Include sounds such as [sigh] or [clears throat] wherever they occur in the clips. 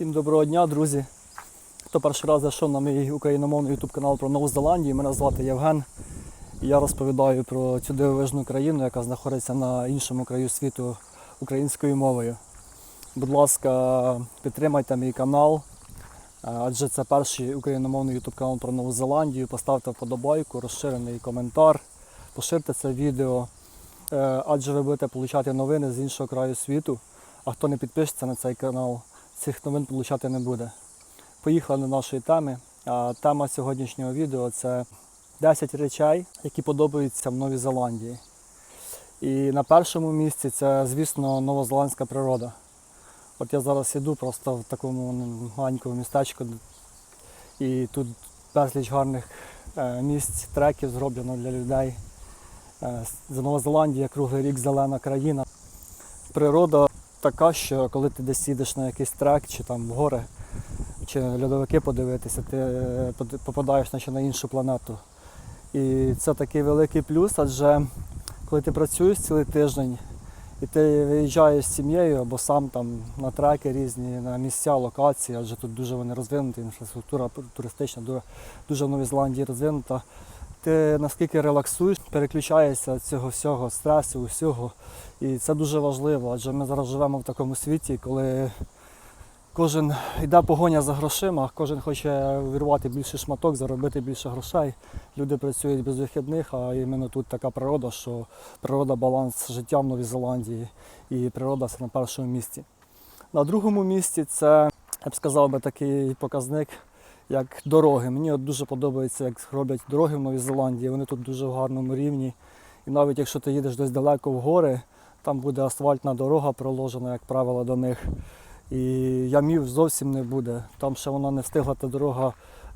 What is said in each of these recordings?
Всім доброго дня, друзі. Хто перший раз зайшов на мій україномовний YouTube канал про Нову Зеландію, мене звати Євген. І я розповідаю про цю дивовижну країну, яка знаходиться на іншому краю світу українською мовою. Будь ласка, підтримайте мій канал, е, адже це перший україномовний YouTube канал про Нову Зеландію. Поставте вподобайку, розширений коментар, поширте це відео, е, адже ви будете отримати новини з іншого краю світу. А хто не підпишеться на цей канал, цих новин отримати не буде. Поїхали до нашої теми. А Тема сьогоднішнього відео це 10 речей, які подобаються в Новій Зеландії. І на першому місці це, звісно, новозеландська природа. От я зараз іду просто в такому маленькому містечку, і тут безліч гарних е, місць, треків зроблено для людей. Е, Нова Зеландія круглий рік зелена країна. Природа така, що коли ти десь їдеш на якийсь трек чи там в гори, чи льодовики подивитися, ти е, попадаєш наче на іншу планету. І це такий великий плюс, адже коли ти працюєш цілий тиждень і ти виїжджаєш з сім'єю або сам там на треки різні, на місця, локації, адже тут дуже вони розвинуті, інфраструктура туристична дуже, в Новій Зеландії розвинута. Ти наскільки релаксуєш, переключаєшся від цього всього стресу, усього. І це дуже важливо, адже ми зараз живемо в такому світі, коли кожен йде погоня за грошима, кожен хоче вирвати більший шматок, заробити більше грошей. Люди працюють без вихідних, а іменно тут така природа, що природа баланс життя в Новій Зеландії і природа на першому місці. На другому місці це, я б сказав би, такий показник, як дороги. Мені от дуже подобається, як роблять дороги в Новій Зеландії. Вони тут дуже в гарному рівні. І навіть якщо ти їдеш десь далеко в гори, там буде асфальтна дорога проложена, як правило, до них. І ямів зовсім не буде. Там ще вона не встигла та дорога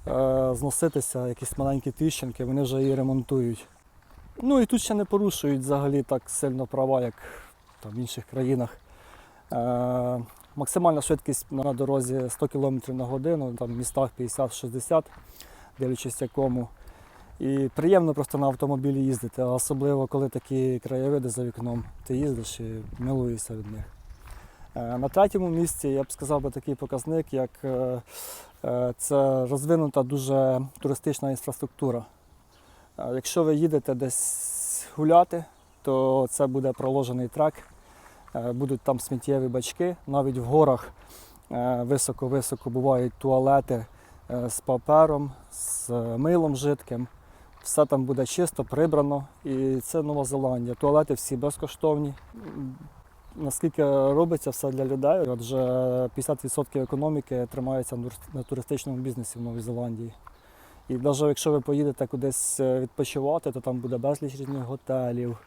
е, зноситися, якісь маленькі тріщинки, вони вже її ремонтують. Ну і тут ще не порушують взагалі так сильно права, як там, в інших країнах. Е, максимальна швидкість на дорозі 100 км на годину, там в містах 50-60, дивлячись якому. І приємно просто на автомобілі їздити, особливо коли такі краєвиди за вікном. Ти їздиш і милуєшся від них. Е, На третьому місці я б сказав би такий показник, як е, е, це розвинута дуже туристична інфраструктура. Якщо ви їдете десь гуляти, то це буде проложений трек, будуть там сміттєві бачки. Навіть в горах е, високо-високо бувають туалети е, з папером, з е, милом жидким. Все там буде чисто, прибрано. І це Нова Зеландія. Туалети всі безкоштовні. Наскільки робиться все для людей, адже 50% економіки тримається на туристичному бізнесі в Новій Зеландії. І навіть якщо ви поїдете кудись е, відпочивати, то там буде безліч різних готелів,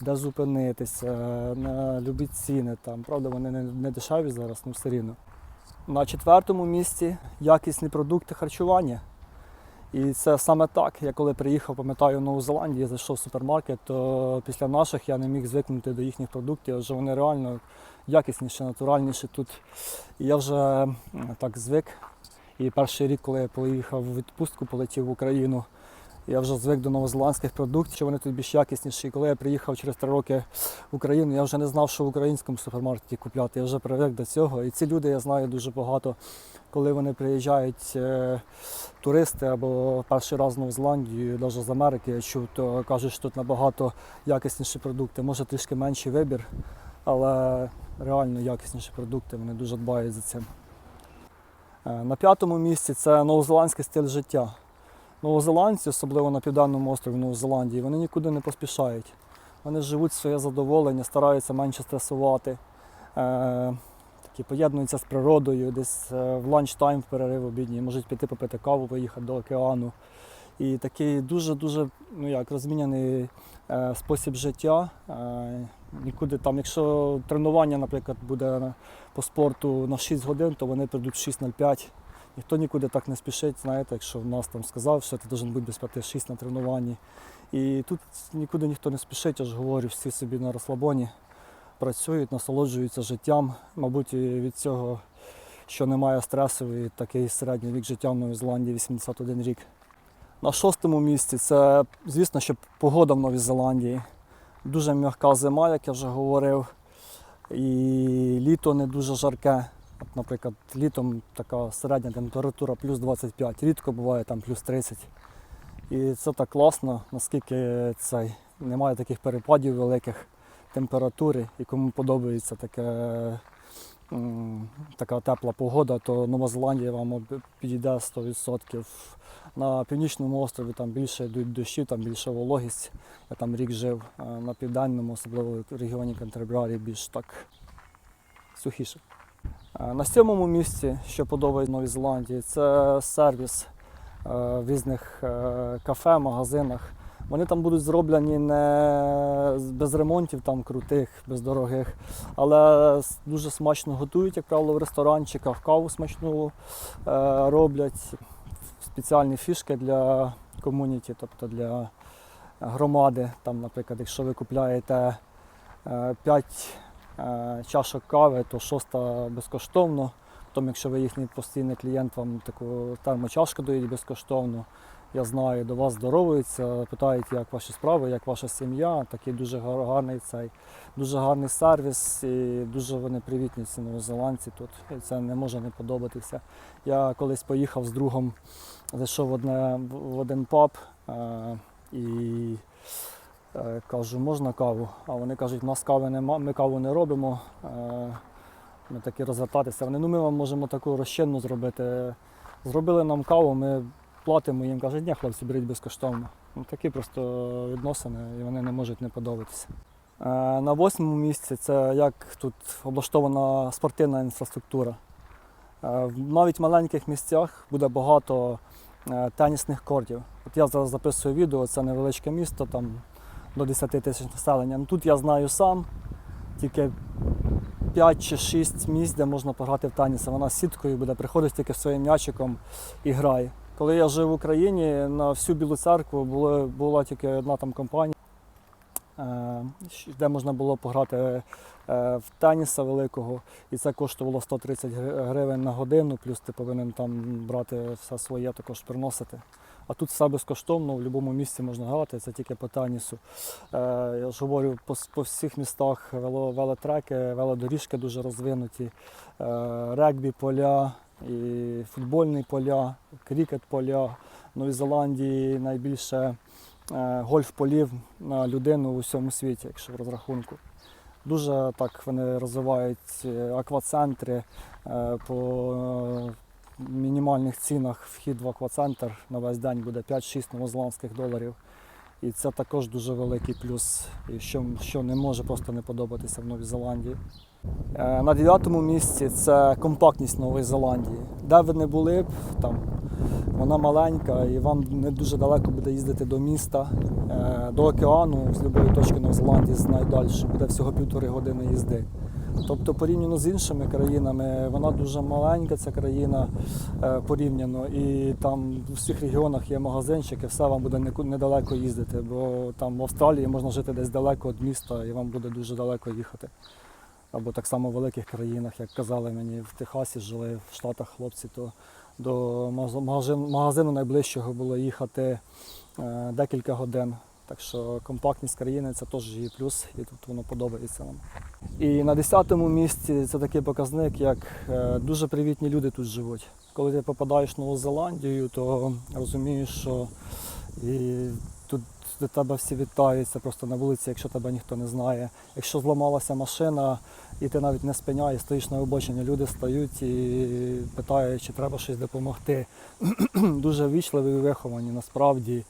де зупинитися, на любі ціни. Там, правда, вони не, дешеві зараз, ну все рівно. На четвертому місці якісні продукти харчування. І це саме так. Я коли приїхав, пам'ятаю, в Нову Зеландію, зайшов в супермаркет, то після наших я не міг звикнути до їхніх продуктів, адже вони реально якісніші, натуральніші тут. І я вже так звик. І перший рік, коли я поїхав в відпустку, полетів в Україну, я вже звик до новозеландських продуктів, що вони тут більш якісніші. І коли я приїхав через три роки в Україну, я вже не знав, що в українському супермаркеті купляти. Я вже привик до цього. І ці люди я знаю дуже багато, коли вони приїжджають е, туристи або перший раз в Нову Зеландію, навіть з Америки, я чув, то кажуть, що тут набагато якісніші продукти. Може трішки менший вибір, але реально якісніші продукти, вони дуже дбають за цим. Е, На п'ятому місці це новозеландський стиль життя. Новозеландці, особливо на південному острові Нової Зеландії, вони нікуди не поспішають. Вони живуть своє задоволення, стараються менше стресувати, е, такі поєднуються з природою, десь е, в ланчтайм в перерив обідній, можуть піти попити каву, поїхати до океану. І такий дуже-дуже ну як, розміняний спосіб життя. Нікуди там, якщо тренування, наприклад, буде по спорту на 6 годин, то вони прийдуть в 6.05. Ніхто нікуди так не спішить, знаєте, якщо в нас там сказав, що ти повинен бути без 5-6 на тренуванні. І тут нікуди ніхто не спішить, я ж говорю, всі собі на розслабоні працюють, насолоджуються життям. Мабуть, від цього, що немає стресу, і такий середній вік життя в Новій Зеландії 81 рік. На шостому місці це, звісно, що погода в Новій Зеландії. Дуже м'яка зима, як я вже говорив, і літо не дуже жарке. От, наприклад, літом така середня температура плюс 25, рідко буває там плюс 30. І це так класно, наскільки цей, немає таких перепадів великих температури, і кому подобається таке, така тепла погода, то Нова Зеландія вам підійде 100%. На північному острові там більше йдуть дощі, там більше вологість. Я там рік жив. На південному, особливо в регіоні Кантербрарі, більш так сухіше. Е, На сьомому місці, що подобається Новій Зеландії, це сервіс е, в різних е, кафе, магазинах. Вони там будуть зроблені не без ремонтів там крутих, без дорогих, але дуже смачно готують, як правило, в ресторанчиках, каву смачну е, роблять, спеціальні фішки для комуніті, тобто для громади. Там, наприклад, якщо ви купляєте 5 чашок кави, то шоста безкоштовно. Потім, якщо ви їхній постійний клієнт, вам таку термочашку дають безкоштовно. Я знаю, до вас здоровуються, питають, як ваші справи, як ваша сім'я. Такий дуже гарний цей, дуже гарний сервіс і дуже вони привітні, ці новозеландці тут. І це не може не подобатися. Я колись поїхав з другом, зайшов в, одне, в один паб е, і е, кажу, можна каву? А вони кажуть, у нас кави нема, ми каву не робимо. Е, ми такі розвертатися. Вони, ну ми вам можемо таку розчинну зробити. Зробили нам каву, ми платимо їм, кажуть, ні, хлопці, беріть безкоштовно. Ну, такі просто відносини, і вони не можуть не подобатися. Е, На восьмому місці це як тут облаштована спортивна інфраструктура. Е, в Навіть маленьких місцях буде багато е, тенісних кордів. От я зараз записую відео, це невеличке місто, там до 10 тисяч населення. Ну, тут я знаю сам, тільки 5 чи 6 місць, де можна пограти в теніс. Вона з сіткою буде, приходить тільки своїм м'ячиком і грає. Коли я жив в Україні, на всю Білу церкву було, була тільки одна там компанія, е, де можна було пограти е, в теніса великого, і це коштувало 130 гривень на годину, плюс ти повинен там брати все своє, також приносити. А тут все безкоштовно, в будь-якому місці можна грати, це тільки по тенісу. Е, я ж говорю, по, по всіх містах вело, велотреки, велодоріжки дуже розвинуті, е, регбі поля, і футбольні поля, крікет поля. В Новій Зеландії найбільше е, гольф-полів на людину у всьому світі, якщо в розрахунку. Дуже так вони розвивають е, аквацентри е, по мінімальних цінах вхід в аквацентр на весь день буде 5-6 новозеландських доларів. І це також дуже великий плюс, що, що не може просто не подобатися в Новій Зеландії. Е, На дев'ятому місці це компактність Нової Зеландії. Де ви не були б, там вона маленька і вам не дуже далеко буде їздити до міста, е, до океану з будь-якої точки Нової Зеландії з найдальше буде всього півтори години їзди. Тобто порівняно з іншими країнами, вона дуже маленька, ця країна е, порівняно, і там в усіх регіонах є магазинчики, все вам буде недалеко їздити, бо там в Австралії можна жити десь далеко від міста і вам буде дуже далеко їхати. Або так само в великих країнах, як казали мені, в Техасі жили в Штатах хлопці, то до магазину найближчого було їхати е, декілька годин. Так що компактність країни це теж її плюс, і тут воно подобається нам. І на 10-му місці це такий показник, як е, дуже привітні люди тут живуть. Коли ти попадаєш в Нову Зеландію, то розумієш, що і до тебе всі вітаються просто на вулиці, якщо тебе ніхто не знає. Якщо зламалася машина, і ти навіть не спиняєш, стоїш на обочині, люди стають і питають, чи треба щось допомогти. [clears throat] Дуже ввічливі і виховані насправді.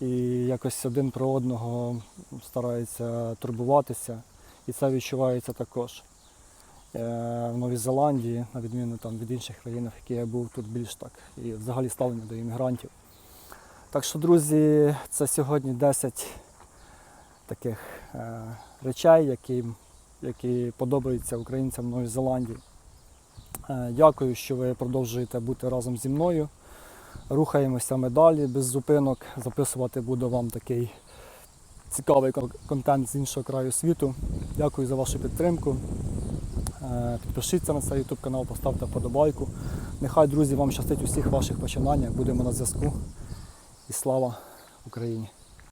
І якось один про одного стараються турбуватися. І це відчувається також. Е, В Новій Зеландії, на відміну там, від інших країн, які я був, тут більш так. І взагалі ставлення до іммігрантів. Так що, друзі, це сьогодні 10 таких е, речей, які, які подобаються українцям в Новій Зеландії. Е, дякую, що ви продовжуєте бути разом зі мною. Рухаємося ми далі без зупинок. Записувати буду вам такий цікавий контент з іншого краю світу. Дякую за вашу підтримку. Е, Підпишіться на цей YouTube канал, поставте вподобайку. Нехай, друзі, вам щастить у всіх ваших починаннях. Будемо на зв'язку. І слава Україні!